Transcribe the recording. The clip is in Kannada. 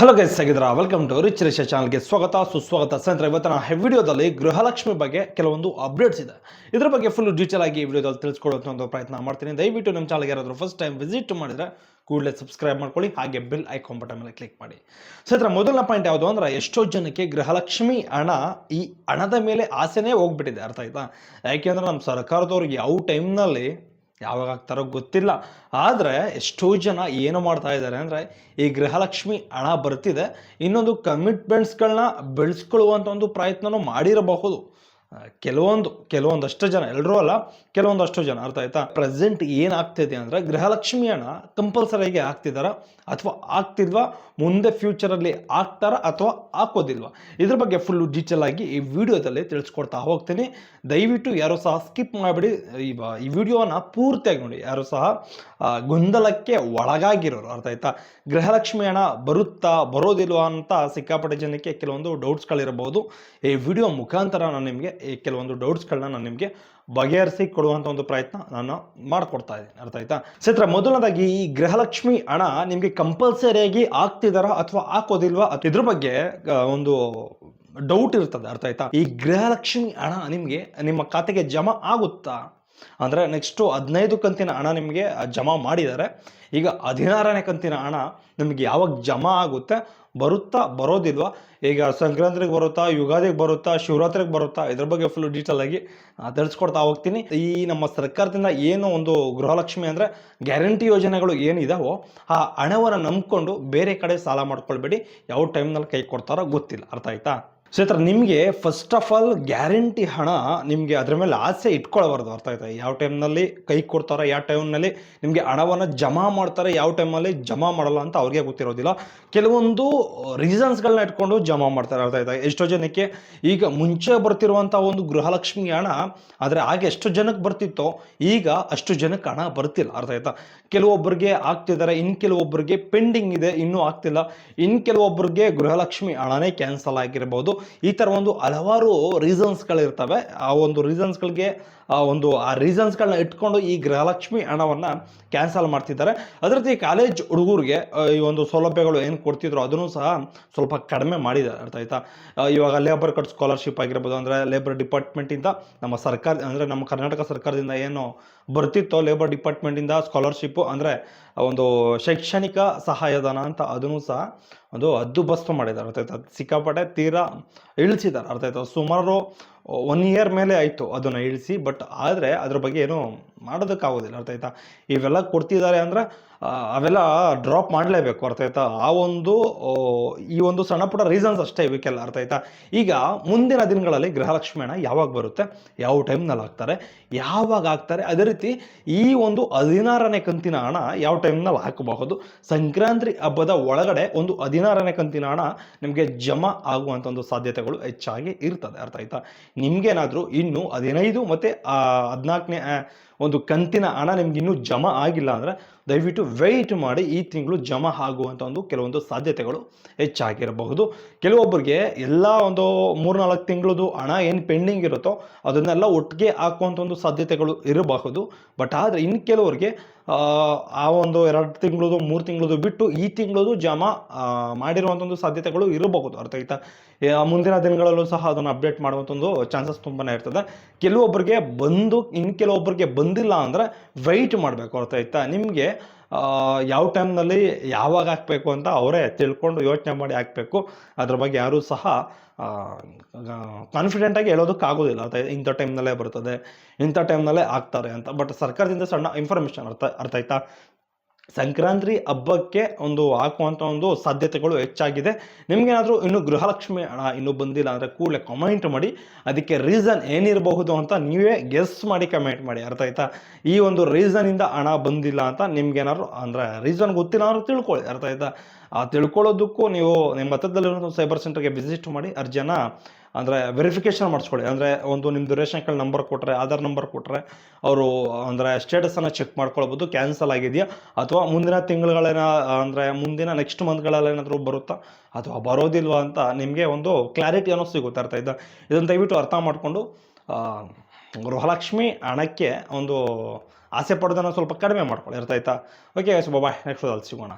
ಹಲೋ ಗೈಸ್ ಆಗಿದ್ರ ವೆಲ್ಕಮ್ ಟು ರಿಚ್ ರಿಷ ಚಾನಲ್ಗೆ ಸ್ವಾಗತ, ಸುಸ್ವಾಗತ. ಸ್ನೇಹಿತರೆ, ಇವತ್ತಿನ ವಿಡಿಯೋದಲ್ಲಿ ಗೃಹಲಕ್ಷ್ಮಿ ಬಗ್ಗೆ ಕೆಲವೊಂದು ಅಪ್ಡೇಟ್ಸ್ ಇದೆ. ಇದ್ರ ಬಗ್ಗೆ ಫುಲ್ ಡೀಟೇಲ್ ಆಗಿ ಈ ವಿಡಿಯೋದಲ್ಲಿ ತಿಳಿಸ್ಕೊಡೋದು ಒಂದು ಪ್ರಯತ್ನ ಮಾಡ್ತೀನಿ. ದಯವಿಟ್ಟು ನಮ್ಮ ಚಾನಲ್ಗೆ ಯಾರಾದರೂ ಫಸ್ಟ್ ಟೈಮ್ ವಿಸಿಟ್ ಮಾಡಿದ್ರೆ ಕೂಡಲೇ ಸಬ್ಸ್ಕ್ರೈಬ್ ಮಾಡ್ಕೊಳ್ಳಿ, ಹಾಗೆ ಬಿಲ್ ಐಕಾನ್ ಬಟನ್ ಮೇಲೆ ಕ್ಲಿಕ್ ಮಾಡಿ. ಸ್ನೇಹಿತರೆ, ಮೊದಲನೇ ಪಾಯಿಂಟ್ ಯಾವುದು ಅಂದ್ರೆ ಎಷ್ಟೋ ಜನಕ್ಕೆ ಗೃಹಲಕ್ಷ್ಮಿ ಹಣ ಈ ಹಣದ ಮೇಲೆ ಆಸೆನೇ ಹೋಗ್ಬಿಟ್ಟಿದೆ. ಅರ್ಥ ಆಯ್ತಾ? ಯಾಕೆಂದ್ರೆ ನಮ್ಮ ಸರ್ಕಾರದವ್ರಿಗೆ ಯಾವ ಟೈಮ್ನಲ್ಲಿ ಯಾವಾಗ ಆಗ್ತಾರೋ ಗೊತ್ತಿಲ್ಲ. ಆದರೆ ಎಷ್ಟೋ ಜನ ಏನು ಮಾಡ್ತಾ ಇದ್ದಾರೆ ಅಂದರೆ ಈ ಗೃಹಲಕ್ಷ್ಮಿ ಹಣ ಬರ್ತಿದೆ. ಇನ್ನೊಂದು ಕಮಿಟ್ಮೆಂಟ್ಸ್ಗಳನ್ನ ಬೆಳೆಸ್ಕೊಳ್ಳುವಂಥ ಒಂದು ಪ್ರಯತ್ನನೂ ಮಾಡಿರಬಹುದು. ಕೆಲವೊಂದು, ಕೆಲವೊಂದಷ್ಟು ಜನ ಎಲ್ಲರೂ ಅಲ್ಲ, ಕೆಲವೊಂದಷ್ಟು ಜನ, ಅರ್ಥ ಆಯ್ತಾ? ಪ್ರೆಸೆಂಟ್ ಏನಾಗ್ತಿದೆ ಅಂದರೆ ಗೃಹಲಕ್ಷ್ಮಿ ಹಣ ಕಂಪಲ್ಸರಿಯಾಗಿ ಆಗ್ತಿದಾರ ಅಥವಾ ಆಗ್ತಿಲ್ವಾ ಮುಂದೆ ಫ್ಯೂಚರಲ್ಲಿ ಆಗ್ತಾರ ಅಥವಾ ಹಾಕೋದಿಲ್ವಾ? ಇದ್ರ ಬಗ್ಗೆ ಫುಲ್ ಡೀಟೇಲ್ ಆಗಿ ಈ ವಿಡಿಯೋದಲ್ಲಿ ತಿಳಿಸ್ಕೊಡ್ತಾ ಹೋಗ್ತೀನಿ. ದಯವಿಟ್ಟು ಯಾರೂ ಸಹ ಸ್ಕಿಪ್ ಮಾಡಿಬಿಡಿ. ಈ ವಿಡಿಯೋನ ಪೂರ್ತಿಯಾಗಿ ನೋಡಿ. ಯಾರು ಸಹ ಗೊಂದಲಕ್ಕೆ ಒಳಗಾಗಿರೋರು, ಅರ್ಥ ಆಯ್ತಾ? ಗೃಹಲಕ್ಷ್ಮಿ ಹಣ ಬರುತ್ತಾ, ಬರೋದಿಲ್ವಾ ಅಂತ ಸಿಕ್ಕಾಪಟ್ಟೆ ಜನಕ್ಕೆ ಕೆಲವೊಂದು ಡೌಟ್ಸ್ಗಳಿರಬಹುದು ಈ ವಿಡಿಯೋ ಮುಖಾಂತರ ನಾನು ನಿಮಗೆ ಈ ಕೆಲವೊಂದು ಡೌಟ್ಸ್ಗಳನ್ನ ನಾನು ನಿಮಗೆ ಬಗೆಹರಿಸಿ ಕೊಡುವಂಥ ಒಂದು ಪ್ರಯತ್ನ ನಾನು ಮಾಡಿಕೊಡ್ತಾ ಇದ್ದೀನಿ. ಅರ್ಥ ಆಯ್ತಾ? ಚಿತ್ರ ಮೊದಲನೇದಾಗಿ ಈ ಗೃಹಲಕ್ಷ್ಮಿ ಹಣ ನಿಮಗೆ ಕಂಪಲ್ಸರಿಯಾಗಿ ಆಗ್ತಿದಾರಾ ಅಥವಾ ಹಾಕೋದಿಲ್ವಾ ಇದ್ರ ಬಗ್ಗೆ ಒಂದು ಡೌಟ್ ಇರ್ತದೆ. ಅರ್ಥ ಆಯ್ತಾ? ಈ ಗೃಹಲಕ್ಷ್ಮಿ ಹಣ ನಿಮಗೆ ನಿಮ್ಮ ಖಾತೆಗೆ ಜಮಾ ಆಗುತ್ತಾ? ಅಂದರೆ ನೆಕ್ಸ್ಟು ಹದಿನೈದು ಕಂತಿನ ಹಣ ನಿಮಗೆ ಜಮಾ ಮಾಡಿದ್ದಾರೆ. ಈಗ ಹದಿನಾರನೇ ಕಂತಿನ ಹಣ ನಿಮಗೆ ಯಾವಾಗ ಜಮಾ ಆಗುತ್ತೆ ಬರುತ್ತಾ ಬರೋದಿಲ್ವಾ? ಈಗ ಸಂಕ್ರಾಂತಿಗೆ ಬರುತ್ತಾ, ಯುಗಾದಿಗೆ ಬರುತ್ತಾ, ಶಿವರಾತ್ರಿಗೆ ಬರುತ್ತಾ, ಇದ್ರ ಬಗ್ಗೆ ಫುಲ್ ಡೀಟೇಲ್ ಆಗಿ ತಿಳಿಸ್ಕೊಡ್ತಾ ಹೋಗ್ತೀನಿ. ಈ ನಮ್ಮ ಸರ್ಕಾರದಿಂದ ಏನು ಒಂದು ಗೃಹಲಕ್ಷ್ಮಿ ಅಂದರೆ ಗ್ಯಾರಂಟಿ ಯೋಜನೆಗಳು ಏನಿದಾವೋ ಆ ಹಣವನ್ನು ನಂಬಿಕೊಂಡು ಬೇರೆ ಕಡೆ ಸಾಲ ಮಾಡ್ಕೊಳ್ಬೇಡಿ. ಯಾವ ಟೈಮ್ನಲ್ಲಿ ಕೈ ಕೊಡ್ತಾರೋ ಗೊತ್ತಿಲ್ಲ. ಅರ್ಥ ಆಯ್ತಾ? ಸ್ನೇಹಿತರೆ ನಿಮಗೆ ಫಸ್ಟ್ ಆಫ್ ಆಲ್ ಗ್ಯಾರಂಟಿ ಹಣ ನಿಮಗೆ ಅದರ ಮೇಲೆ ಆಸೆ ಇಟ್ಕೊಳ್ಬಾರ್ದು ಅರ್ಥ ಆಯ್ತಾ? ಯಾವ ಟೈಮ್ನಲ್ಲಿ ಕೈ ಕೊಡ್ತಾರೆ, ಯಾವ ಟೈಮ್ನಲ್ಲಿ ನಿಮಗೆ ಹಣವನ್ನು ಜಮಾ ಮಾಡ್ತಾರೆ, ಯಾವ ಟೈಮಲ್ಲಿ ಜಮಾ ಮಾಡಲ್ಲ ಅಂತ ಅವ್ರಿಗೆ ಗೊತ್ತಿರೋದಿಲ್ಲ. ಕೆಲವೊಂದು ರೀಸನ್ಸ್ಗಳನ್ನ ಇಟ್ಕೊಂಡು ಜಮಾ ಮಾಡ್ತಾರೆ ಅರ್ಥ ಆಯ್ತಾ? ಎಷ್ಟೋ ಜನಕ್ಕೆ ಈಗ ಮುಂಚೆ ಬರ್ತಿರುವಂಥ ಒಂದು ಗೃಹಲಕ್ಷ್ಮಿ ಹಣ, ಆದರೆ ಆಗ ಎಷ್ಟು ಜನಕ್ಕೆ ಬರ್ತಿತ್ತೋ, ಈಗ ಅಷ್ಟು ಜನಕ್ಕೆ ಹಣ ಬರ್ತಿಲ್ಲ ಅರ್ಥ ಆಯ್ತಾ? ಕೆಲವೊಬ್ಬರಿಗೆ ಆಗ್ತಿದ್ದಾರೆ ಇನ್ನು ಕೆಲವೊಬ್ಬರಿಗೆ ಪೆಂಡಿಂಗ್ ಇದೆ, ಇನ್ನೂ ಆಗ್ತಿಲ್ಲ. ಇನ್ನು ಕೆಲವೊಬ್ಬರಿಗೆ ಗೃಹಲಕ್ಷ್ಮಿ ಹಣನೇ ಕ್ಯಾನ್ಸಲ್ ಆಗಿರ್ಬೋದು. ಈ ಥರ ಒಂದು ಹಲವಾರು ರೀಸನ್ಸ್ಗಳಿರ್ತವೆ ಆ ಒಂದು ರೀಸನ್ಸ್ಗಳಿಗೆ ಆ ಒಂದು, ಆ ರೀಸನ್ಸ್ಗಳನ್ನ ಇಟ್ಕೊಂಡು ಈ ಗೃಹಲಕ್ಷ್ಮಿ ಹಣವನ್ನು ಕ್ಯಾನ್ಸಲ್ ಮಾಡ್ತಿದ್ದಾರೆ. ಅದೇ ರೀತಿ ಕಾಲೇಜ್ ಹುಡುಗರಿಗೆ ಈ ಒಂದು ಸೌಲಭ್ಯಗಳು ಏನು ಕೊಡ್ತಿದ್ರು ಅದನ್ನು ಸಹ ಸ್ವಲ್ಪ ಕಡಿಮೆ ಮಾಡಿದ್ದಾರೆ ಅರ್ಥ ಆಯ್ತಾ? ಇವಾಗ ಲೇಬರ್ ಕಟ್ ಸ್ಕಾಲರ್ಶಿಪ್ ಆಗಿರ್ಬೋದು, ಅಂದರೆ ಲೇಬರ್ ಡಿಪಾರ್ಟ್ಮೆಂಟಿಂದ ನಮ್ಮ ಸರ್ಕಾರ, ಅಂದರೆ ನಮ್ಮ ಕರ್ನಾಟಕ ಸರ್ಕಾರದಿಂದ ಏನು ಬರ್ತಿತ್ತೋ ಲೇಬರ್ ಡಿಪಾರ್ಟ್ಮೆಂಟಿಂದ ಸ್ಕಾಲರ್ಶಿಪ್ಪು ಅಂದರೆ ಒಂದು ಶೈಕ್ಷಣಿಕ ಸಹಾಯಧನ ಅಂತ ಅದನ್ನು ಸಹ ಒಂದು ಹದ್ದುಬಸ್ತು ಮಾಡಿದ್ದಾರೆ. ಅರ್ಥ ಆಯ್ತಾ? ಸಿಕ್ಕಾಪಟ್ಟೆ ತೀರಾ ಇಳಿಸಿದ್ದಾರೆ. ಅರ್ಥ ಆಯ್ತಾ? ಸುಮಾರು ಒನ್ ಇಯರ್ ಮೇಲೆ ಆಯಿತು ಅದನ್ನು ಇಳಿಸಿ ಬಟ್ ಆದರೆ ಅದ್ರ ಬಗ್ಗೆ ಏನು ಮಾಡೋದಕ್ಕಾಗೋದಿಲ್ಲ, ಅರ್ಥ ಆಯ್ತಾ? ಇವೆಲ್ಲ ಕೊಡ್ತಿದ್ದಾರೆ ಅಂದರೆ ಅವೆಲ್ಲ ಡ್ರಾಪ್ ಮಾಡಲೇಬೇಕು, ಅರ್ಥ ಆಯ್ತಾ? ಆ ಒಂದು ಈ ಒಂದು ಸಣ್ಣ ಪುಟ್ಟ ರೀಸನ್ಸ್ ಅಷ್ಟೇ ಇವಕ್ಕೆಲ್ಲ, ಅರ್ಥ ಆಯ್ತಾ? ಈಗ ಮುಂದಿನ ದಿನಗಳಲ್ಲಿ ಗೃಹಲಕ್ಷ್ಮಿ ಯಾವಾಗ ಬರುತ್ತೆ? ಯಾವ ಟೈಮ್ನಲ್ಲಿ ಹಾಕ್ತಾರೆ? ಯಾವಾಗ ಹಾಕ್ತಾರೆ? ಅದೇ ರೀತಿ ಈ ಒಂದು ಹದಿನಾರನೇ ಕಂತಿನ ಹಣ ಯಾವ ಟೈಮ್ನಲ್ಲಿ ಹಾಕಬಹುದು? ಸಂಕ್ರಾಂತಿ ಹಬ್ಬದ ಒಳಗಡೆ ಒಂದು ಹದಿನಾರನೇ ಕಂತಿನ ಹಣ ನಿಮಗೆ ಜಮಾ ಆಗುವಂಥ ಒಂದು ಸಾಧ್ಯತೆಗಳು ಹೆಚ್ಚಾಗಿ ಇರ್ತದೆ, ಅರ್ಥ ಆಯ್ತಾ? ನಿಮ್ಗೇನಾದರೂ ಇನ್ನು ಹದಿನೈದು ಮತ್ತು ಹದಿನಾಲ್ಕನೇ ಒಂದು ಕಂತಿನ ಹಣ ನಿಮ್ಗೆ ಇನ್ನೂ ಜಮಾ ಆಗಿಲ್ಲ ಅಂದರೆ ದಯವಿಟ್ಟು ವೆಯ್ಟ್ ಮಾಡಿ ಈ ತಿಂಗಳು ಜಮಾ ಆಗುವಂಥ ಒಂದು ಕೆಲವೊಂದು ಸಾಧ್ಯತೆಗಳು ಹೆಚ್ಚಾಗಿರಬಹುದು. ಕೆಲವೊಬ್ಬರಿಗೆ ಎಲ್ಲ ಒಂದು ಮೂರ್ನಾಲ್ಕು ತಿಂಗಳದು ಹಣ ಏನು ಪೆಂಡಿಂಗ್ ಇರುತ್ತೋ ಅದನ್ನೆಲ್ಲ ಒಟ್ಟಿಗೆ ಹಾಕುವಂಥ ಒಂದು ಸಾಧ್ಯತೆಗಳು ಇರಬಹುದು. ಬಟ್ ಆದರೆ ಇನ್ನು ಕೆಲವರಿಗೆ ಆ, ಒಂದು ಎರಡು ತಿಂಗಳದು ಮೂರು ತಿಂಗಳದು ಬಿಟ್ಟು ಈ ತಿಂಗಳದು ಜಮಾ ಮಾಡಿರುವಂಥ ಒಂದು ಸಾಧ್ಯತೆಗಳು ಇರಬಹುದು. ಅರ್ಥ ಆಯ್ತಾ? ಮುಂದಿನ ದಿನಗಳಲ್ಲೂ ಸಹ ಅದನ್ನು ಅಪ್ಡೇಟ್ ಮಾಡುವಂಥ ಒಂದು ಚಾನ್ಸಸ್ ತುಂಬಾ ಇರ್ತದೆ. ಕೆಲವೊಬ್ಬರಿಗೆ ಬಂದು ಇನ್ನು ಕೆಲವೊಬ್ಬರಿಗೆ ಬಂದಿಲ್ಲ ಅಂದರೆ ವೆಯ್ಟ್ ಮಾಡಬೇಕು ಅರ್ಥ ಆಯ್ತಾ? ನಿಮಗೆ ಯಾವ ಟೈಮ್ನಲ್ಲಿ ಯಾವಾಗ ಹಾಕಬೇಕು ಅಂತ ಅವರೇ ತಿಳ್ಕೊಂಡು ಯೋಚನೆ ಮಾಡಿ ಹಾಕಬೇಕು. ಅದ್ರ ಬಗ್ಗೆ ಯಾರೂ ಸಹ ಕಾನ್ಫಿಡೆಂಟಾಗಿ ಹೇಳೋದಕ್ಕಾಗೋದಿಲ್ಲ ಅರ್ಥ ಇಂಥ ಟೈಮ್ನಲ್ಲೇ ಬರ್ತದೆ, ಇಂಥ ಟೈಮ್ನಲ್ಲೇ ಆಗ್ತಾರೆ ಅಂತ. ಬಟ್ ಸರ್ಕಾರದಿಂದ ಸಣ್ಣ ಇನ್ಫಾರ್ಮೇಷನ್ ಅರ್ಥ ಅರ್ಥ ಆಯ್ತಾ? ಸಂಕ್ರಾಂತಿ ಹಬ್ಬಕ್ಕೆ ಒಂದು ಹಾಕುವಂಥ ಒಂದು ಸಾಧ್ಯತೆಗಳು ಹೆಚ್ಚಾಗಿದೆ. ನಿಮಗೇನಾದರೂ ಇನ್ನು ಗೃಹಲಕ್ಷ್ಮಿ ಹಣ ಇನ್ನೂ ಬಂದಿಲ್ಲ ಅಂದರೆ ಕೂಡಲೇ ಕಮೆಂಟ್ ಮಾಡಿ. ಅದಕ್ಕೆ ರೀಸನ್ ಏನಿರಬಹುದು ಅಂತ ನೀವೇ ಗೆಸ್ ಮಾಡಿ ಕಮೆಂಟ್ ಮಾಡಿ. ಅರ್ಥ ಆಯ್ತಾ? ಈ ಒಂದು ರೀಸನಿಂದ ಹಣ ಬಂದಿಲ್ಲ ಅಂತ ನಿಮ್ಗೇನಾದ್ರು ಅಂದರೆ ರೀಸನ್ ಗೊತ್ತಿಲ್ಲ ಅಂದ್ರೆ ತಿಳ್ಕೊಳ್ಳಿ. ಅರ್ಥ ಆಯ್ತಾ? ಆ ತಿಳ್ಕೊಳ್ಳೋದಕ್ಕೂ ನೀವು ನಿಮ್ಮ ಹತ್ತಿರದಲ್ಲಿರೋ ಸೈಬರ್ ಸೆಂಟರ್ಗೆ ವಿಸಿಟ್ ಮಾಡಿ ಅರ್ಜಿಯನ್ನು ಅಂದರೆ ವೆರಿಫಿಕೇಷನ್ ಮಾಡಿಸ್ಕೊಳ್ಳಿ. ಅಂದರೆ ಒಂದು ನಿಮ್ಮದು ರೇಷನ್ ಕಾರ್ಡ್ ನಂಬರ್ ಕೊಟ್ಟರೆ ಆಧಾರ್ ನಂಬರ್ ಕೊಟ್ಟರೆ ಅವರು ಅಂದರೆ ಸ್ಟೇಟಸನ್ನು ಚೆಕ್ ಮಾಡ್ಕೊಳ್ಬೋದು ಕ್ಯಾನ್ಸಲ್ ಆಗಿದೆಯಾ? ಅಥವಾ ಮುಂದಿನ ತಿಂಗಳುಗಳೇನ ಅಂದರೆ ಮುಂದಿನ ನೆಕ್ಸ್ಟ್ ಮಂತ್ಗಳಲ್ಲೇನಾದರೂ ಬರುತ್ತಾ? ಅಥವಾ ಬರೋದಿಲ್ವಾ ಅಂತ ನಿಮಗೆ ಒಂದು ಕ್ಲಾರಿಟಿ ಅನ್ನೋ ಸಿಗುತ್ತೆ ಅರ್ಥ ಇದ್ದ ಇದನ್ನು ದಯವಿಟ್ಟು ಅರ್ಥ ಮಾಡಿಕೊಂಡು ಗೃಹಲಕ್ಷ್ಮಿ ಹಣಕ್ಕೆ ಒಂದು ಆಸೆ ಪಡೋದನ್ನು ಸ್ವಲ್ಪ ಕಡಿಮೆ ಮಾಡ್ಕೊಳ್ಳಿ. ಅರ್ಥ ಆಯ್ತಾ? ಓಕೆ ಬಾಯ್ ನೆಕ್ಸ್ಟ್ ಅಲ್ಲಿ ಸಿಗೋಣ.